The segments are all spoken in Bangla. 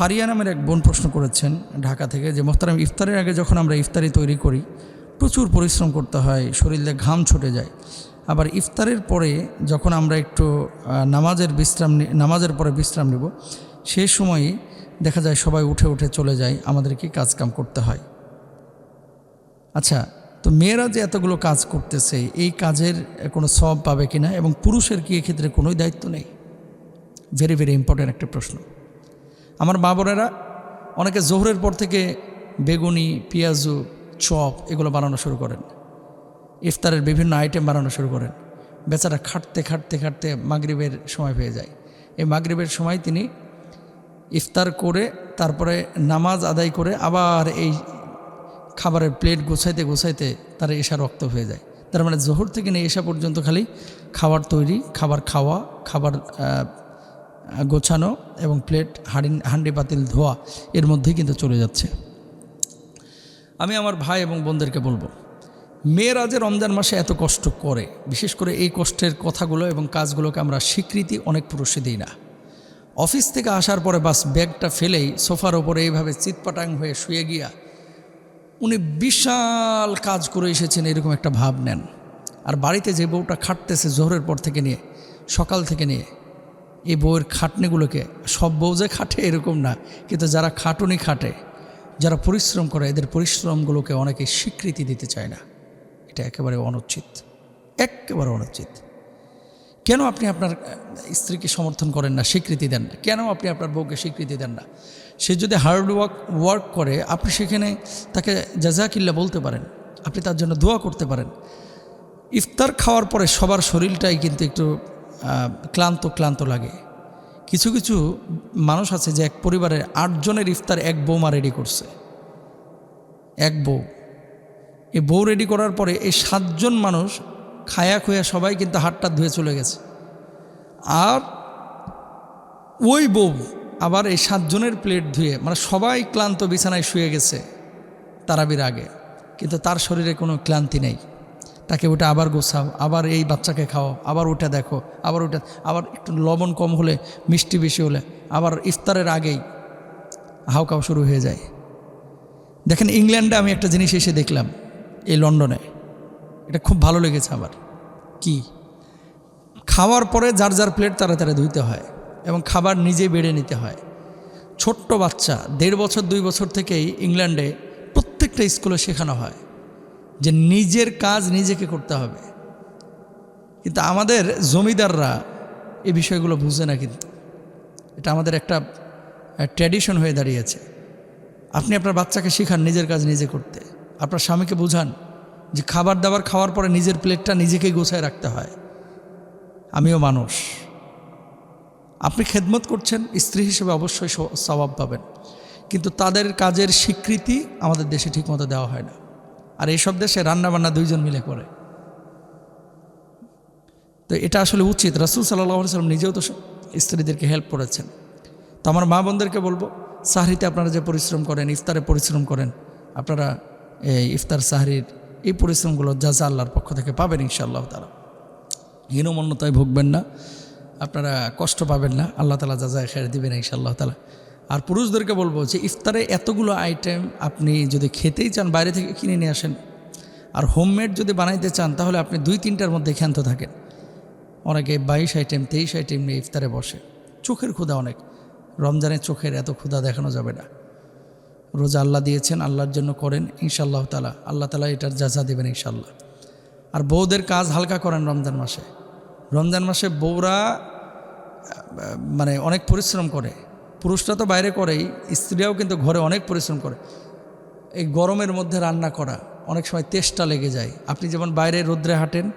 ফারিয়া নামের এক বোন প্রশ্ন করেছেন ঢাকা থেকে যে, মোহতারাম, ইফতারের আগে যখন আমরা ইফতারি তৈরি করি, প্রচুর পরিশ্রম করতে হয়, শরীরে ঘাম ছুটে যায়। আবার ইফতারের পরে যখন আমরা একটু নামাজের বিশ্রাম নামাজের পরে বিশ্রাম নেব, সে সময়ই দেখা যায় সবাই উঠে উঠে চলে যায়, আমাদেরকে কাজকাম করতে হয়। আচ্ছা তো মেয়েরা যে এতগুলো কাজ করতেছে, এই কাজের কোনো সব পাবে কিনা এবং পুরুষের কি এক্ষেত্রে কোনোই দায়িত্ব নেই? ভেরি ভেরি ইম্পর্ট্যান্ট একটা প্রশ্ন। আমার মা বোনেরা, অনেকে জোহরের পর থেকে বেগুনি, পেঁয়াজু, চপ এগুলো বানানো শুরু করেন। ইফতারের বিভিন্ন আইটেম বানানো শুরু করেন। বেচারা খাটতে খাটতে খাটতে মাগরিবের সময় হয়ে যায়। এই মাগরিবের সময় তিনি ইফতার করে, তারপরে নামাজ আদায় করে আবার এই খাবারের প্লেট গোছাইতে গোছাইতে তার এসা রক্ত হয়ে যায়। তার মানে জোহর থেকে নিয়ে এসা পর্যন্ত খালি খাবার তৈরি, খাবার খাওয়া, খাবার গোছানো এবং প্লেট হাঁড়ি হান্ডি পাতিল ধোয়া এর মধ্যে কিন্তু চলে যাচ্ছে। আমি আমার ভাই এবং বোনদেরকে বলব, মেয়েরা যে রমজান মাসে এত কষ্ট করে, বিশেষ করে এই কষ্টের কথাগুলো এবং কাজগুলোকে আমরা স্বীকৃতি অনেক পুরুষে দিই না। অফিস থেকে আসার পরে বাস ব্যাগটা ফেলেই সোফার ওপরে এইভাবে চিৎপাটাং হয়ে শুয়ে গিয়া উনি বিশাল কাজ করে এসেছেন এরকম একটা ভাব নেন। আর বাড়িতে যে বউটা খাটতেছে জোহরের পর থেকে নিয়ে, সকাল থেকে নিয়ে এই বউয়ের খাটনিগুলোকে, সব বউ যে খাটে এরকম না, কিন্তু যারা খাটুনি খাটে, যারা পরিশ্রম করে, এদের পরিশ্রমগুলোকে অনেকে স্বীকৃতি দিতে চায় না। এটা একেবারে অনুচিত একেবারে অনুচিত। কেন আপনি আপনার স্ত্রীকে সমর্থন করেন না, স্বীকৃতি দেন না? কেন আপনি আপনার বউকে স্বীকৃতি দেন না? সে যদি হার্ড ওয়ার্ক ওয়ার্ক করে, আপনি সেখানে তাকে জাজাকিল্লা বলতে পারেন, আপনি তার জন্য দোয়া করতে পারেন। ইফতার খাওয়ার পরে সবার শরীরটাই কিন্তু একটু ক্লান্ত ক্লান্ত লাগে। কিছু কিছু মানুষ আছে যে এক পরিবারের আটজনের ইফতার এক বৌমা রেডি করছে। এক বউ। এই বউ রেডি করার পরে এই সাতজন মানুষ খায়া খুয়া সবাই কিন্তু হাতটা ধুয়ে চলে গেছে। আর ওই বউ আবার এই সাতজনের প্লেট ধুয়ে মানে সবাই ক্লান্ত বিছানায় শুয়ে গেছে তারাবির আগে। কিন্তু তার শরীরে কোনো ক্লান্তি নেই। তাকে ওটা আবার গোছাও, আবার এই বাচ্চাকে খাও, আবার ওটা দেখো, আবার ওটা, আবার একটু লবণ কম হলে, মিষ্টি বেশি হলে, আবার ইফতারের আগেই হাউকাও শুরু হয়ে যায়। দেখেন ইংল্যান্ডে আমি একটা জিনিস এসে দেখলাম, এই লন্ডনে। এটা খুব ভালো লেগেছে আমার। কি? খাওয়ার পরে যার যার প্লেট তারা তারা ধুইতে হয় এবং খাবার নিজে বেড়ে নিতে হয়। ছোট্ট বাচ্চা, দেড় বছর, দুই বছর থেকেই ইংল্যান্ডে প্রত্যেকটা স্কুলে শেখানো হয়। যে নিজের কাজ নিজেকে করতে হবে। কিন্তু আমাদের জমিদাররা এই বিষয়গুলো বুঝে না কিন্তু। এটা আমাদের একটা ট্র্যাডিশন হয়ে দাঁড়িয়েছে। আপনি আপনার বাচ্চাকে শেখান নিজের কাজ নিজে করতে। আপনার স্বামীকে বোঝান যে খাবার দাবার খাওয়ার পরে নিজের প্লেটটা নিজেকেই গোছায় রাখতে হয়। আমিও মানুষ। আপনি খেদমত করছেন, স্ত্রী হিসেবে অবশ্যই স্বভাব পাবেন। কিন্তু তাদের কাজের স্বীকৃতি আমাদের দেশে ঠিকমতো দেওয়া হয় না। আর এইসব দেশে রান্নাবান্না দুইজন মিলে করে। তো এটা আসলে উচিত। রাসুল সাল্লাহ সাল্লাম নিজেও তো স্ত্রীদেরকে হেল্প করেছেন। তো আমার মা বোনদেরকে বলব, সাহরিতে আপনারা যে পরিশ্রম করেন, ইফতারে পরিশ্রম করেন, আপনারা এই ইফতার, সাহরির এই পরিশ্রমগুলো যা যা আল্লাহর পক্ষ থেকে পাবেন ইনশাআল্লাহ তারা হীনমন্যতায় ভুগবেন না, আপনারা কষ্ট পাবেন না, আল্লাহ তালা যা যায় খেয়ে দিবেন ইনশাআল্লাহ তালা আর পুরুষদেরকে বলব যে ইফতারে এতগুলো আইটেম আপনি যদি খেতেই চান, বাইরে থেকে কিনে নিয়ে আসেন। আর হোমমেড যদি বানাইতে চান, তাহলে আপনি দুই তিনটার মধ্যে ক্ষান্ত থাকেন। অনেকে বাইশ আইটেম তেইশ আইটেম নিয়ে ইফতারে বসে। চোখের ক্ষুধা অনেক। রমজানের চোখের এত ক্ষুধা দেখানো যাবে না। রোজা আল্লাহ দিয়েছেন, আল্লাহর জন্য করেন ইনশাল্লাহ তালা আল্লাহ তালা এটার যাজা দেবেন ইনশাল্লাহ আর বউদের কাজ হালকা করেন রমজান মাসে। রমজান মাসে বউরা মানে অনেক পরিশ্রম করে। পুরুষরা তো বাইরে করেই, স্ত্রীরাও কিন্তু ঘরে অনেক পরিশ্রম করে। এই গরমের মধ্যে রান্না করা অনেক সময় তেষ্টা লেগে যায়। আপনি যেমন বাইরে রোদ্রে হাঁটেন,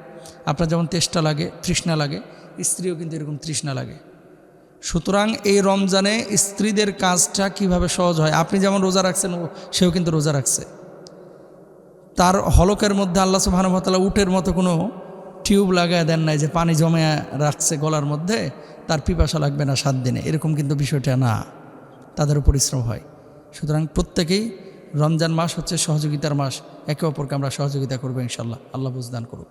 আপনার যেমন তেষ্টা লাগে, তৃষ্ণা লাগে, স্ত্রীও কিন্তু এরকম তৃষ্ণা লাগে। সুতরাং এই রমজানে স্ত্রীদের কাজটা কীভাবে সহজ হয়? আপনি যেমন রোজা রাখছেন সেও কিন্তু রোজা রাখছে। তার হলকের মধ্যে আল্লাহ সুবাহানুভাতালা উটের মতো কোনো টিউব লাগায় দেন নাই যে পানি জমে রাখছে গলার মধ্যে, তার পিপাসা লাগবে না সাত দিনে। এরকম কিন্তু বিষয়টা না। তাদেরও পরিশ্রম হয়। সুতরাং প্রত্যেকেই রমজান মাস হচ্ছে সহযোগিতার মাস। একে অপরকে আমরা সহযোগিতা করব ইনশাল্লাহ। আল্লাহ বুজদান করুক।